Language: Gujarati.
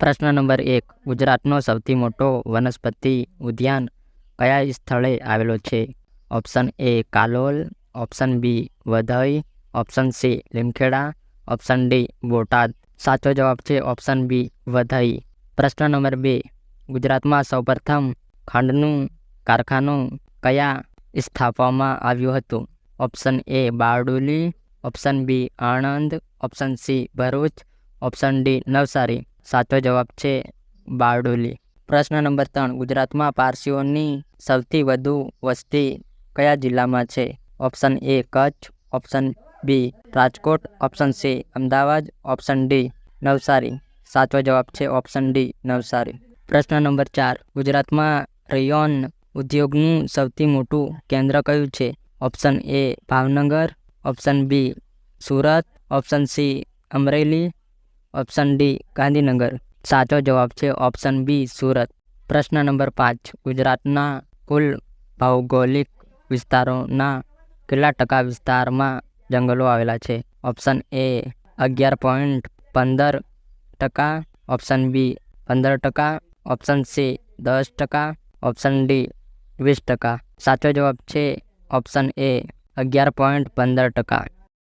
પ્રશ્ન નંબર એક. ગુજરાતનો સૌથી મોટો વનસ્પતિ ઉદ્યાન કયા સ્થળે આવેલો છે? Option A Kalol, option B Waghai, option C Limkheda, option D Botad. સાચો જવાબ છે ઓપ્શન બી વધઈ. પ્રશ્ન નંબર બે. ગુજરાતમાં સૌપ્રથમ ખાંડનું કારખાનું કયા સ્થાપવામાં આવ્યું હતું? Option A Bardoli, option B Anand, option C Bharuch, option D Navsari. સાચો જવાબ છે બારડોલી. પ્રશ્ન નંબર ત્રણ. ગુજરાતમાં પારસીઓની સૌથી વધુ વસ્તી કયા જિલ્લામાં છે? Option A Kutch, option B Rajkot, option C Ahmedabad, option D Navsari. સાચો જવાબ છે ઓપ્શન ડી નવસારી. પ્રશ્ન નંબર ચાર. ગુજરાતમાં રેયોન ઉદ્યોગનું સૌથી મોટું કેન્દ્ર કયું છે? Option A Bhavnagar, option B Surat, option C Amreli option D Gandhinagar. સાચો જવાબ છે ઓપ્શન બી સુરત. પ્રશ્ન નંબર પાંચ, ગુજરાતના કુલ ભૌગોલિક વિસ્તારોના કેટલા ટકા વિસ્તારમાં જંગલો આવેલા છે? ઓપ્શન એ અગિયાર પોઈન્ટ પંદર ટકા. ઓપ્શન બી પંદર ટકા. ઓપ્શન સી દસ ટકા. ઓપ્શન ડી વીસ ટકા. સાચો જવાબ છે ઓપ્શન એ અગિયાર પોઈન્ટ પંદર ટકા.